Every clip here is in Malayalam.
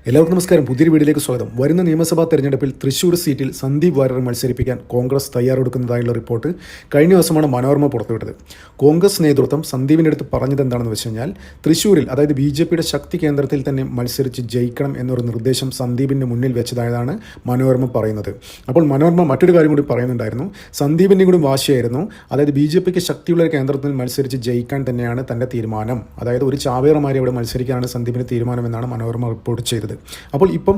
എല്ലാവർക്കും നമസ്കാരം. പുതിയൊരു വീഡിയോയിലേക്ക് സ്വാഗതം. വരുന്ന നിയമസഭാ തെരഞ്ഞെടുപ്പിൽ തൃശൂർ സീറ്റിൽ സന്ദീപ് വാര്യർ മത്സരിപ്പിക്കാൻ കോൺഗ്രസ് തയ്യാറെടുക്കുന്നതായുള്ള റിപ്പോർട്ട് കഴിഞ്ഞ ദിവസമാണ് മനോരമ പുറത്തുവിട്ടത്. കോൺഗ്രസ് നേതൃത്വം സന്ദീപിന്റെ അടുത്ത് പറഞ്ഞത് എന്താണെന്ന് വെച്ച് കഴിഞ്ഞാൽ തൃശൂരിൽ അതായത് ബി ജെ പിയുടെ ശക്തി കേന്ദ്രത്തിൽ തന്നെ മത്സരിച്ച് ജയിക്കണം എന്നൊരു നിർദ്ദേശം സന്ദീപിന്റെ മുന്നിൽ വെച്ചതായതാണ് മനോരമ പറയുന്നത്. അപ്പോൾ മനോരമ മറ്റൊരു കാര്യം കൂടി പറയുന്നുണ്ടായിരുന്നു. സന്ദീപിന്റെ കൂടി വാശിയായിരുന്നു. അതായത് ബി ജെ പിക്ക് ശക്തിയുള്ള ഒരു കേന്ദ്രത്തിൽ മത്സരിച്ച് ജയിക്കാൻ തന്നെയാണ് തന്റെ തീരുമാനം. അതായത് ഒരു ചാവേറമാരെ ഇവിടെ മത്സരിക്കാനാണ് സന്ദീപിന്റെ തീരുമാനം എന്നാണ് മനോരമ റിപ്പോർട്ട് ചെയ്തത്. അപ്പോൾ ഇപ്പം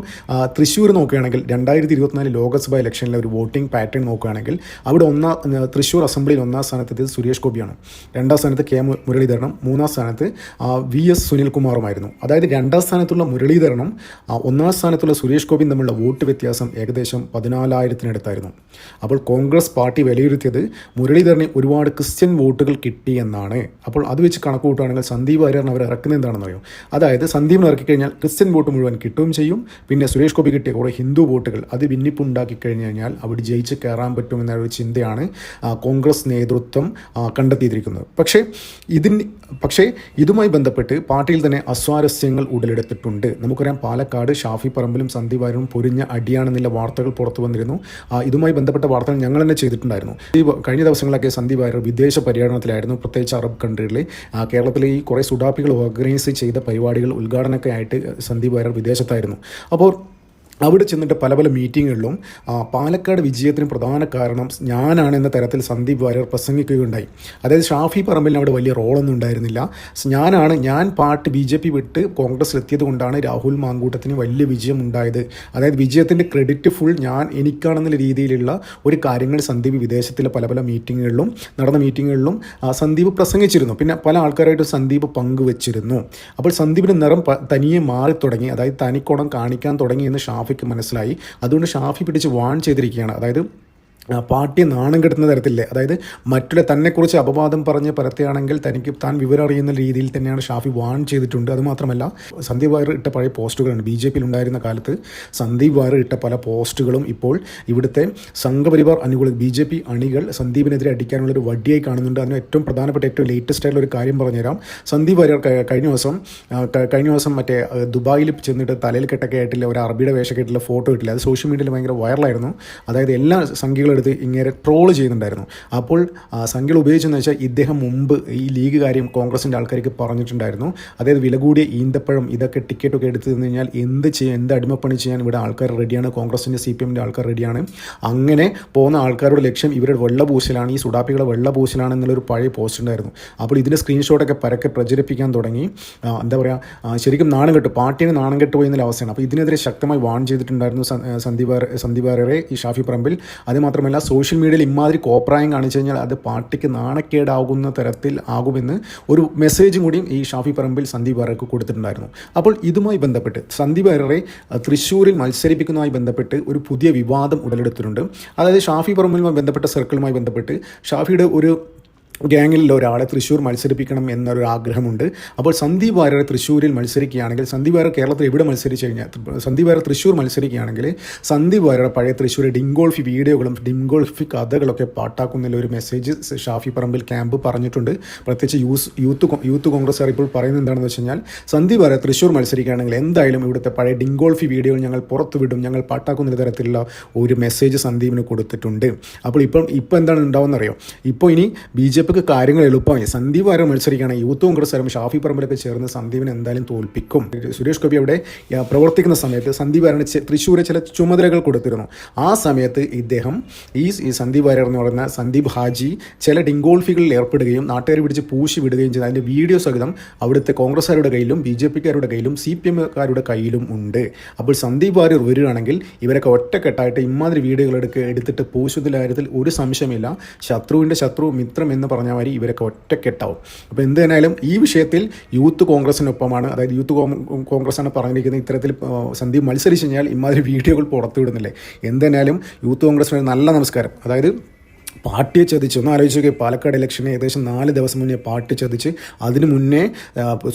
തൃശ്ശൂർ നോക്കുകയാണെങ്കിൽ രണ്ടായിരത്തി ഇരുപത്തിനാല് ലോക്സഭാ ഇലക്ഷനിലെ ഒരു വോട്ടിംഗ് പാറ്റേൺ നോക്കുകയാണെങ്കിൽ അവിടെ ഒന്നാം തൃശ്ശൂർ അസംബ്ലിയിൽ ഒന്നാം സ്ഥാനത്ത് സുരേഷ് ഗോപിയാണ്. രണ്ടാം സ്ഥാനത്ത് കെ മുരളീധരനും മൂന്നാം സ്ഥാനത്ത് വി എസ് സുനിൽകുമാറുമായിരുന്നു അതായത് രണ്ടാം സ്ഥാനത്തുള്ള മുരളീധരനും ഒന്നാം സ്ഥാനത്തുള്ള സുരേഷ് ഗോപിയും തമ്മിലുള്ള വോട്ട് വ്യത്യാസം ഏകദേശം പതിനാലായിരത്തിനടുത്തായിരുന്നു. അപ്പോൾ കോൺഗ്രസ് പാർട്ടി വിലയിരുത്തിയത് മുരളീധരന് ഒരുപാട് ക്രിസ്ത്യൻ വോട്ടുകൾ കിട്ടി എന്നാണ്. അപ്പോൾ അത് വെച്ച് കണക്ക് കൂട്ടുകയാണെങ്കിൽ സന്ദീപ് വാര്യറിന് അവർ ഇറക്കുന്നത് എന്താണെന്ന് അറിയാം അതായത് സന്ദീപിനെ ഇറക്കിക്കഴിഞ്ഞാൽ ക്രിസ്ത്യൻ വോട്ട് മുഴുവൻ കിട്ടുകയും ചെയ്യും. പിന്നെ സുരേഷ് ഗോപി കിട്ടിയ കുറേ ഹിന്ദു വോട്ടുകൾ അത് ഭിന്നിപ്പുണ്ടാക്കി കഴിഞ്ഞു കഴിഞ്ഞാൽ അവിടെ ജയിച്ച് കയറാൻ പറ്റുമെന്ന ഒരു ചിന്തയാണ് കോൺഗ്രസ് നേതൃത്വം കണ്ടെത്തിയിരിക്കുന്നത്. പക്ഷേ ഇതിന് പക്ഷേ ഇതുമായി ബന്ധപ്പെട്ട് പാർട്ടിയിൽ തന്നെ അസ്വാരസ്യങ്ങൾ ഉടലെടുത്തിട്ടുണ്ട്. നമുക്കറിയാം പാലക്കാട് ഷാഫി പറമ്പിലും സന്ദീപ് പൊരിഞ്ഞ അടിയാണെന്നുള്ള വാർത്തകൾ പുറത്തു വന്നിരുന്നു. ഇതുമായി ബന്ധപ്പെട്ട വാർത്തകൾ ഞങ്ങൾ തന്നെ ചെയ്തിട്ടുണ്ടായിരുന്നു. കഴിഞ്ഞ ദിവസങ്ങളൊക്കെ സന്ദീപ് വിദേശ പര്യടനത്തിലായിരുന്നു പ്രത്യേകിച്ച് അറബ് കൺട്രികളിൽ. കേരളത്തിലെ ഈ കുറേ സുഡാപ്പികൾ ഓർഗനൈസ് ചെയ്ത പരിപാടികൾ ഉദ്ഘാടനമൊക്കെ ആയിട്ട് സന്ദീപ് വാര്യർ വിദേശത്തായിരുന്നു. അപ്പോൾ അവിടെ ചെന്നിട്ട് പല പല മീറ്റിങ്ങുകളിലും പാലക്കാട് വിജയത്തിന് പ്രധാന കാരണം ഞാനാണ് എന്ന തരത്തിൽ സന്ദീപ് വാര്യർ പ്രസംഗിക്കുകയുണ്ടായി. അതായത് ഷാഫി പറമ്പിലിന് അവിടെ വലിയ റോളൊന്നും ഉണ്ടായിരുന്നില്ല. ഞാനാണ് ഞാൻ പാർട്ടി ബി ജെ പി വിട്ട് കോൺഗ്രസ്സിലെത്തിയത് കൊണ്ടാണ് രാഹുൽ മാങ്കൂട്ടത്തിന് വലിയ വിജയം ഉണ്ടായത് അതായത് വിജയത്തിന്റെ ക്രെഡിറ്റ് ഫുൾ ഞാൻ എനിക്കാണെന്നുള്ള രീതിയിലുള്ള ഒരു കാര്യങ്ങൾ സന്ദീപ് വിദേശത്തിലെ പല പല മീറ്റിങ്ങുകളിലും നടന്ന മീറ്റിങ്ങുകളിലും സന്ദീപ് പ്രസംഗിച്ചിരുന്നു. പിന്നെ പല ആൾക്കാരായിട്ട് സന്ദീപ് പങ്കുവച്ചിരുന്നു. അപ്പോൾ സന്ദീപിന്റെ നിറം തനിയെ മാറി തുടങ്ങി അതായത് തനിക്കുണം കാണിക്കാൻ തുടങ്ങി എന്ന് ഷാഫിക്ക് മനസ്സിലായി. അതുകൊണ്ട് ഷാഫി പിടിച്ച് വാൺ ചെയ്തിരിക്കുകയാണ്. അതായത് ആ, പാർട്ടിയെ നാണം കെടുത്തുന്ന തരത്തിലെ അതായത് മറ്റുള്ള തന്നെക്കുറിച്ച് അപവാദം പറഞ്ഞ് പരത്തുകയാണെങ്കിൽ തനിക്ക് താൻ വിവരം അറിയുന്ന രീതിയിൽ തന്നെയാണ് ഷാഫി വാൺ ചെയ്തിട്ടുണ്ട്. അതുമാത്രമല്ല സന്ദീപ് വായർ ഇട്ട പഴയ പോസ്റ്റുകളുണ്ട് ബി ജെ പിയിൽ ഉണ്ടായിരുന്ന കാലത്ത് സന്ദീപ് വായർ ഇട്ട പല പോസ്റ്റുകളും ഇപ്പോൾ ഇവിടുത്തെ സംഘപരിവാർ അനുകൂല ബി ജെ പി അണികൾ സന്ദീപിനെതിരെ അടിക്കാനുള്ള ഒരു വടിയായി കാണുന്നുണ്ട്. അതിന് ഏറ്റവും പ്രധാനപ്പെട്ട ഏറ്റവും ലേറ്റസ്റ്റ് ആയിട്ടുള്ള ഒരു കാര്യം പറഞ്ഞുതരാം. സന്ദീപ് വാര്യർ കഴിഞ്ഞ ദിവസം കഴിഞ്ഞ ദിവസം മറ്റേ ദുബായിൽ ചെന്നിട്ട് തലയിൽ കെട്ടൊക്കെ ആയിട്ടില്ല ഒരു അറബിയുടെ വേഷമൊക്കെ ആയിട്ടുള്ള ഫോട്ടോ ഇട്ടില്ല. അത് സോഷ്യൽ മീഡിയയിൽ ഭയങ്കര വൈറലായിരുന്നു അതായത് എല്ലാ സംഖ്യകളും എടുത്ത് ഇങ്ങനെ ട്രോൾ ചെയ്യുന്നുണ്ടായിരുന്നു. അപ്പോൾ സംഖ്യകൾ ഉപയോഗിച്ചെന്ന് വെച്ചാൽ ഇദ്ദേഹം മുമ്പ് ഈ ലീഗ് കാര്യം കോൺഗ്രസിന്റെ ആൾക്കാർക്ക് പറഞ്ഞിട്ടുണ്ടായിരുന്നു. അതായത് വില കൂടിയ ഈന്തപ്പഴം ഇതൊക്കെ ടിക്കറ്റൊക്കെ എടുത്ത് തന്നു കഴിഞ്ഞാൽ എന്ത് ചെയ്യാൻ എന്ത് അടിമപ്പണി ചെയ്യാൻ ഇവിടെ ആൾക്കാർ റെഡിയാണ് കോൺഗ്രസിന്റെ സി പി എമ്മിന്റെ ആൾക്കാർ റെഡിയാണ് അങ്ങനെ പോകുന്ന ആൾക്കാരുടെ ലക്ഷ്യം ഇവരുടെ വെള്ളപൂശലാണ് ഈ സുഡാപ്പികളെ വെള്ളപൂശലാണ് എന്നുള്ളൊരു പഴയ പോസ്റ്റ് ഉണ്ടായിരുന്നു. അപ്പോൾ ഇതിന്റെ സ്ക്രീൻഷോട്ടൊക്കെ പരക്കെ പ്രചരിപ്പിക്കാൻ തുടങ്ങി. എന്താ പറയുക ശരിക്കും നാണം കെട്ടു. പാർട്ടിയെ നാണം കെട്ടുപോയി എന്നുള്ള അവസ്ഥയാണ്. അപ്പോൾ ഇതിനെതിരെ ശക്തമായി വാൺ ചെയ്തിട്ടുണ്ടായിരുന്നു സന്ദീപ് സന്ദീപ് ഈ ഷാഫി പറമ്പിൽ. അത് മാത്രമല്ല സോഷ്യൽ മീഡിയയിൽ ഇമാതിരി കോപ്രായം കാണിച്ചു കഴിഞ്ഞാൽ അത് പാർട്ടിക്ക് നാണക്കേടാകുന്ന തരത്തിൽ ആകുമെന്ന് ഒരു മെസ്സേജും കൂടിയും ഈ ഷാഫി പറമ്പിൽ സന്ദീപ് വാര്യർക്ക് കൊടുത്തിട്ടുണ്ടായിരുന്നു. അപ്പോൾ ഇതുമായി ബന്ധപ്പെട്ട് സന്ദീപ് വാര്യരെ തൃശ്ശൂരിൽ മത്സരിപ്പിക്കുന്നതുമായി ബന്ധപ്പെട്ട് ഒരു പുതിയ വിവാദം ഉടലെടുത്തിട്ടുണ്ട്. അതായത് ഷാഫി പറമ്പിലുമായി ബന്ധപ്പെട്ട സർക്കിളുമായി ബന്ധപ്പെട്ട് ഷാഫിയുടെ ഒരു ഗ്യാങ്ങിലുള്ള ഒരാളെ തൃശ്ശൂർ മത്സരിപ്പിക്കണം എന്നൊരു ആഗ്രഹമുണ്ട്. അപ്പോൾ സന്ദീപ് വാര്യർ തൃശ്ശൂരിൽ മത്സരിക്കുകയാണെങ്കിൽ സന്ദീപ് വാര്യർ കേരളത്തിൽ എവിടെ മത്സരിച്ചു കഴിഞ്ഞാൽ സന്ദീപ് വാര്യർ തൃശ്ശൂർ മത്സരിക്കുകയാണെങ്കിൽ സന്ദീപ് വാര്യർ പഴയ തൃശ്ശൂർ ഡിംഗോൾഫി വീഡിയോകളും ഡിംഗോൾഫി കഥകളൊക്കെ പാട്ടാക്കുന്ന ഒരു മെസ്സേജ് ഷാഫി പറമ്പിൽ ക്യാമ്പ് പറഞ്ഞിട്ടുണ്ട്. പ്രത്യേകിച്ച് യൂസ് യൂത്ത് യൂത്ത് കോൺഗ്രസ് ഇപ്പോൾ പറയുന്നത് എന്താണെന്ന് വെച്ച് കഴിഞ്ഞാൽ സന്ദീപ് വാര്യർ തൃശ്ശൂർ മത്സരിക്കുകയാണെങ്കിൽ എന്തായാലും ഇവിടുത്തെ പഴയ ഡിംഗോൾഫി വീഡിയോകൾ ഞങ്ങൾ പുറത്തു വിടും ഞങ്ങൾ പാട്ടാക്കുന്ന തരത്തിലുള്ള ഒരു മെസ്സേജ് സന്ദീപിന് കൊടുത്തിട്ടുണ്ട്. അപ്പോൾ ഇപ്പം ഇപ്പം എന്താണ് ഉണ്ടാവുന്നറിയോ? ഇപ്പോൾ ഇനി ബി ജെ പിക്ക് കാര്യങ്ങൾ എളുപ്പമായി. സന്ദീപ് ആരും മത്സരിക്കുകയാണ്. യൂത്ത് കോൺഗ്രസ് ആരും ഷാഫി പറമ്പിലൊക്കെ ചേർന്ന് സന്ദീപിനെ എന്തായാലും തോൽപ്പിക്കും. സുരേഷ് ഗോപി അവിടെ പ്രവർത്തിക്കുന്ന സമയത്ത് സന്ദീപ് ആരാണ് തൃശ്ശൂരെ ചില ചുമതലകൾ കൊടുത്തിരുന്നു. ആ സമയത്ത് ഇദ്ദേഹം ഈ സന്ദീപ് വാര്യർ എന്ന് പറയുന്ന സന്ദീപ് ഹാജി ചില ഡിങ്കോൾഫികളിൽ ഏർപ്പെടുകയും നാട്ടുകാർ പിടിച്ച് പൂശി വിടുകയും ചെയ്തു. അതിന്റെ വീഡിയോ സഹിതം അവിടുത്തെ കോൺഗ്രസ്സുകാരുടെ കയ്യിലും ബി ജെ പിക്കാരുടെ കയ്യിലും സി പി എമ്മുകാരുടെ കയ്യിലും ഉണ്ട്. അപ്പോൾ സന്ദീപ് വാര്യർ വരികയാണെങ്കിൽ ഇവരൊക്കെ ഒറ്റക്കെട്ടായിട്ട് ഇമാതിരി വീഡിയോകൾ എടുക്കുക എടുത്തിട്ട് പൂശുന്ന കാര്യത്തിൽ ഒരു സംശയമില്ല. ശത്രുവിന്റെ ശത്രു മിത്രം എന്ന് പറഞ്ഞ മാതിരി ഇവരൊക്കെ ഒറ്റക്കെട്ടാവും അപ്പോൾ എന്ത് തന്നെയാലും ഈ വിഷയത്തിൽ യൂത്ത് കോൺഗ്രസിനൊപ്പമാണ് അതായത് യൂത്ത് കോൺഗ്രസ് കോൺഗ്രസ്സാണ് പറഞ്ഞിരിക്കുന്നത് ഇത്തരത്തിൽ സന്ധി മത്സരിച്ച് കഴിഞ്ഞാൽ ഇമാതിരി വീഡിയോകൾ പുറത്തുവിടുന്നില്ലേ? എന്ത് തന്നെയാലും യൂത്ത് കോൺഗ്രസിന് ഒരു നല്ല നമസ്കാരം. അതായത് പാർട്ടിയെ ചതിച്ച് ഒന്ന് ആലോചിച്ച് നോക്കിയാൽ പാലക്കാട് ഇലക്ഷന് ഏകദേശം നാല് ദിവസം മുന്നേ പാർട്ടി ചതിച്ച്. അതിനു മുന്നേ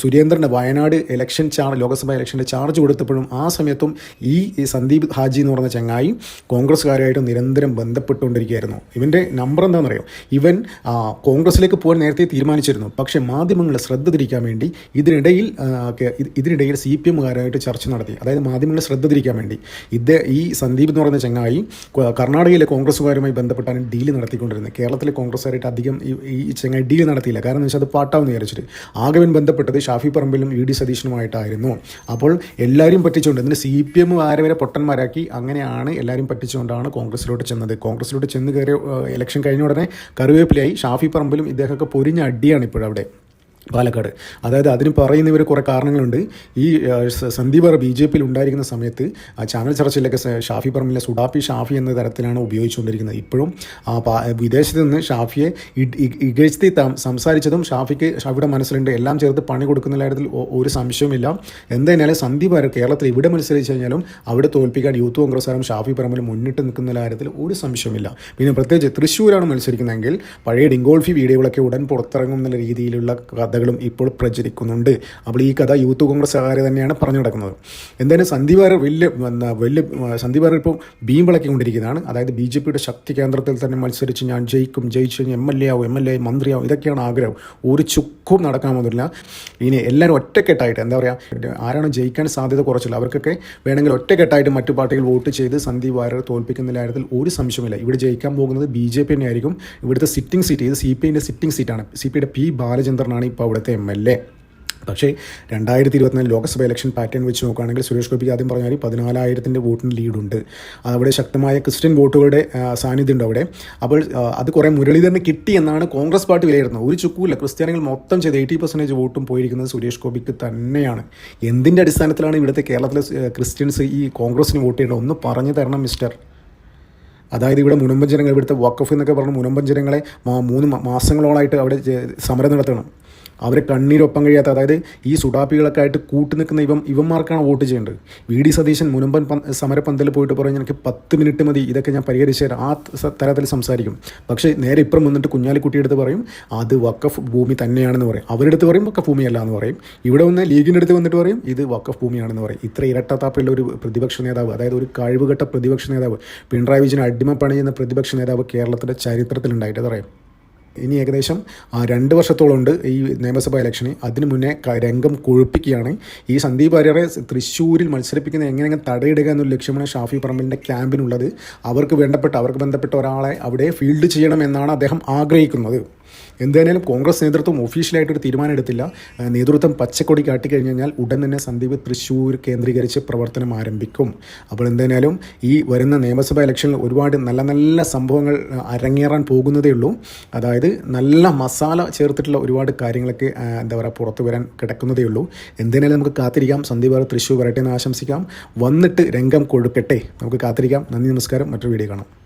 സുരേന്ദ്രന്റെ വയനാട് ഇലക്ഷൻ ചാർജ് ലോക്സഭാ ഇലക്ഷന്റെ ചാർജ് കൊടുത്തപ്പോഴും ആ സമയത്തും ഈ സന്ദീപ് ഹാജി എന്ന് പറഞ്ഞ ചങ്ങായി കോൺഗ്രസ്സുകാരായിട്ട് നിരന്തരം ബന്ധപ്പെട്ടുകൊണ്ടിരിക്കുകയായിരുന്നു. ഇവന്റെ നമ്പർ എന്താണെന്നറിയോ? ഇവൻ കോൺഗ്രസ്സിലേക്ക് പോകാൻ നേരത്തെ തീരുമാനിച്ചിരുന്നു. പക്ഷേ മാധ്യമങ്ങൾ ശ്രദ്ധ തിരിക്കാൻ വേണ്ടി ഇതിനിടയിൽ ഇതിനിടയിൽ സി പി എമ്മുകാരായിട്ട് ചർച്ച നടത്തി. അതായത് മാധ്യമങ്ങളെ ശ്രദ്ധ തിരിക്കാൻ വേണ്ടി. ഇത് ഈ സന്ദീപ് എന്ന് പറയുന്ന ചങ്ങായി കർണാടകയിലെ കോൺഗ്രസ്സുകാരുമായി ബന്ധപ്പെട്ടാണ് ഡീൽ നടത്തിക്കൊണ്ടിരുന്നത്. കേരളത്തിലെ കോൺഗ്രസ്സുകാരായിട്ട് അധികം ഈ ഈ ഡീൽ നടത്തിയില്ല. കാരണം എന്ന് വെച്ചാൽ അത് പാട്ടാവെന്ന് വിചാരിച്ചിട്ട്. ആകവൻ ബന്ധപ്പെട്ടത് ഷാഫി പറമ്പിലും ഇ ഡി സതീശനുമായിട്ടായിരുന്നു. അപ്പോൾ എല്ലാവരും പറ്റിച്ചുകൊണ്ട് എന്നിട്ട് സി പി എം ആരെ വരെ പൊട്ടന്മാരാക്കി അങ്ങനെയാണ് എല്ലാവരും പറ്റിച്ചുകൊണ്ടാണ് കോൺഗ്രസ്സിലോട്ട് ചെന്നത്. കോൺഗ്രസ്സിലോട്ട് ചെന്ന് കയറിയ ഇലക്ഷൻ കഴിഞ്ഞ ഉടനെ കറിവേപ്പിലായി ഷാഫി പറമ്പിലും ഇദ്ദേഹമൊക്കെ പൊരിഞ്ഞ അടിയാണ് ഇപ്പോഴവിടെ. പാലക്കാട്. അതായത് അതിന് പറയുന്നവർ കുറേ കാരണങ്ങളുണ്ട്. ഈ സന്ദീപ് ബി ജെ പിയിൽ ഉണ്ടായിരിക്കുന്ന സമയത്ത് ആ ചാനൽ ചർച്ചയിലൊക്കെ ഷാഫി പറമ്പിലെ സുഡാപ്പി ഷാഫി എന്ന തരത്തിലാണ് ഉപയോഗിച്ചുകൊണ്ടിരിക്കുന്നത്. ഇപ്പോഴും ആ വിദേശത്ത് നിന്ന് ഷാഫിയെ ഇകഴ്ത്തി സംസാരിച്ചതും ഷാഫിക്ക് ഷാഫിയുടെ മനസ്സിലുണ്ട്. എല്ലാം ചേർത്ത് പണി കൊടുക്കുന്ന കാര്യത്തിൽ ഒരു സംശയവുമില്ല. എന്തായാലും സന്ദീപ് കേരളത്തിൽ ഇവിടെ മത്സരിച്ച് കഴിഞ്ഞാലും അവിടെ തോൽപ്പിക്കാൻ യൂത്ത് കോൺഗ്രസ് കോൺഗ്രസ്സുകാരും ഷാഫി പറമ്പിൽ മുന്നിട്ട് നിൽക്കുന്ന കാര്യത്തിൽ ഒരു സംശയവുമില്ല. പിന്നെ പ്രത്യേകിച്ച് തൃശ്ശൂരാണ് മത്സരിക്കുന്നതെങ്കിൽ പഴയ ഡിങ്കോൾഫി വീഡിയോകളൊക്കെ ഉടൻ പുറത്തിറങ്ങും എന്നുള്ള രീതിയിലുള്ള കഥകളും ഇപ്പോൾ പ്രചരിക്കുന്നുണ്ട്. അപ്പോൾ ഈ കഥ യൂത്ത് കോൺഗ്രസ്സുകാർ തന്നെയാണ് പറഞ്ഞു നടക്കുന്നത്. എന്തായാലും സന്ദീപ് വലിയ എന്താ വലിയ സന്ദീപ് ഇപ്പോൾ ഭീം വിളക്കിക്കൊണ്ടിരിക്കുന്നതാണ്. അതായത് ബി ജെ പിയുടെ ശക്തി കേന്ദ്രത്തിൽ തന്നെ മത്സരിച്ച് ഞാൻ ജയിക്കും ജയിച്ചു എം എൽ എ ആവും എം എൽ എ മന്ത്രിയാവും ഇതൊക്കെയാണ് ആഗ്രഹം. ഒരു ചുക്കും നടക്കാൻ പോകുന്നില്ല. ഇനി എല്ലാവരും ഒറ്റക്കെട്ടായിട്ട് എന്താ പറയുക ആരാണ് ജയിക്കാൻ സാധ്യത കുറച്ചില്ല. അവർക്കൊക്കെ വേണമെങ്കിൽ ഒറ്റക്കെട്ടായിട്ട് മറ്റു പാർട്ടികൾ വോട്ട് ചെയ്ത് സന്ദീപ് വാര്യർ തോൽപ്പിക്കുന്ന കാര്യത്തിൽ ഒരു സംശയമില്ല ഇവിടെ ജയിക്കാൻ പോകുന്നത് ബി ജെ പി തന്നെയായിരിക്കും. ഇവിടുത്തെ സിറ്റിംഗ് സീറ്റ് ഇത് സി പി ഐന്റെ സിറ്റിംഗ് സീറ്റാണ്. സി പിയുടെ പി ബാലചന്ദ്രനാണ് ഇപ്പോൾ അവിടുത്തെ എം എൽ എ. പക്ഷേ രണ്ടായിരത്തി ഇരുപത്തിനാല് ലോക്സഭ ഇലക്ഷൻ പാറ്റേൺ വെച്ച് നോക്കുകയാണെങ്കിൽ സുരേഷ് ഗോപിക്ക് ആദ്യം പറഞ്ഞാൽ പതിനാലായിരത്തിന്റെ വോട്ടിന് ലീഡുണ്ട് അവിടെ ശക്തമായ ക്രിസ്ത്യൻ വോട്ടുകളുടെ സാന്നിധ്യം ഉണ്ട് അവിടെ. അപ്പോൾ അത് കുറേ മുരളീധരന് കിട്ടി എന്നാണ് കോൺഗ്രസ് പാർട്ടി വിലയിരുത്തുന്നത്. ഒരു ചുക്കുമില്ല ക്രിസ്ത്യാനികൾ മൊത്തം ചെയ്ത് എയ്റ്റി പെർസെന്റേജ് വോട്ടും പോയിരിക്കുന്നത് സുരേഷ് ഗോപിക്ക് തന്നെയാണ്. എന്തിന്റെ അടിസ്ഥാനത്തിലാണ് ഇവിടുത്തെ കേരളത്തിലെ ക്രിസ്ത്യൻസ് ഈ കോൺഗ്രസിന് വോട്ട് ചെയ്യേണ്ടത്? ഒന്ന് പറഞ്ഞു തരണം മിസ്റ്റർ. അതായത് ഇവിടെ മുനമ്പൻ ജനങ്ങൾ ഇവിടുത്തെ വക്കഫ് എന്നൊക്കെ പറഞ്ഞ് മുനമ്പൻ ജനങ്ങളെ മൂന്ന് മാസങ്ങളോളായിട്ട് അവിടെ സമരം നടത്തണം. അവരെ കണ്ണീരൊപ്പം കഴിയാത്ത അതായത് ഈ സുഡാപ്പികളൊക്കെ ആയിട്ട് കൂട്ടു നിൽക്കുന്ന ഇവം ഇവന്മാർക്കാണ് വോട്ട് ചെയ്യേണ്ടത്. വി ഡി സതീശൻ മുനമ്പൻ സമരപന്തൽ പോയിട്ട് പറയും എനിക്ക് പത്ത് മിനിറ്റ് മതി ഇതൊക്കെ ഞാൻ പരിഹരിച്ചു തരാം. ആ തരത്തിൽ സംസാരിക്കും. പക്ഷേ നേരെ ഇപ്പുറം വന്നിട്ട് കുഞ്ഞാലിക്കുട്ടിയെടുത്ത് പറയും അത് വക്കഫ് ഭൂമി തന്നെയാണെന്ന് പറയും. അവരുടെ അടുത്ത് പറയും വക്കഫ് ഭൂമിയല്ല എന്ന് പറയും. ഇവിടെ വന്ന് ലീഗിന്റെ അടുത്ത് വന്നിട്ട് പറയും ഇത് വക്കഫ് ഭൂമിയാണെന്ന് പറയും. ഇത്ര ഇരട്ടത്താപ്പുള്ള ഒരു പ്രതിപക്ഷ നേതാവ് അതായത് ഒരു കഴിവുകെട്ട പ്രതിപക്ഷ നേതാവ് പിണറായി വിജയൻ അടിമപ്പണി ചെയ്യുന്ന പ്രതിപക്ഷ നേതാവ് കേരളത്തിന്റെ ചരിത്രത്തിലുണ്ടായിട്ട് പറയാം. ഇനി ഏകദേശം രണ്ട് വർഷത്തോളമുണ്ട് ഈ നിയമസഭാ ഇലക്ഷന്. അതിനു മുന്നേ രംഗം കൊഴുപ്പിക്കുകയാണ്. ഈ സന്ദീപ് വാര്യരെ തൃശ്ശൂരിൽ മത്സരിപ്പിക്കുന്ന എങ്ങനെയെങ്കിലും തടയിടുക എന്നൊരു ലക്ഷ്യമാണ് ഷാഫി പറമ്പലിന്റെ ക്യാമ്പിനുള്ളത്. അവർക്ക് വേണ്ടപ്പെട്ട അവർക്ക് ബന്ധപ്പെട്ട ഒരാളെ അവിടെ ഫീൽഡ് ചെയ്യണം എന്നാണ് അദ്ദേഹം ആഗ്രഹിക്കുന്നത്. എന്തായാലും കോൺഗ്രസ് നേതൃത്വം ഒഫീഷ്യലായിട്ടൊരു തീരുമാനം എടുത്തില്ല നേതൃത്വം പച്ചക്കൊടി കാട്ടിക്കഴിഞ്ഞ് കഴിഞ്ഞാൽ ഉടൻ തന്നെ സന്ദീപ് തൃശ്ശൂർ കേന്ദ്രീകരിച്ച് പ്രവർത്തനം ആരംഭിക്കും. അപ്പോൾ എന്തായാലും ഈ വരുന്ന നിയമസഭാ ഇലക്ഷനിൽ ഒരുപാട് നല്ല നല്ല സംഭവങ്ങൾ അരങ്ങേറാൻ പോകുന്നതേ ഉള്ളൂ. അതായത് നല്ല മസാല ചേർത്തിട്ടുള്ള ഒരുപാട് കാര്യങ്ങളൊക്കെ എന്താ പറയുക പുറത്തു വരാൻ കിടക്കുന്നതേ ഉള്ളൂ. എന്തായാലും നമുക്ക് കാത്തിരിക്കാം. സന്ദീപ് തൃശ്ശൂർ വരട്ടെ എന്ന് ആശംസിക്കാം. വന്നിട്ട് രംഗം കൊടുക്കട്ടെ നമുക്ക് കാത്തിരിക്കാം. നന്ദി നമസ്കാരം. മറ്റൊരു വീഡിയോ കാണാം.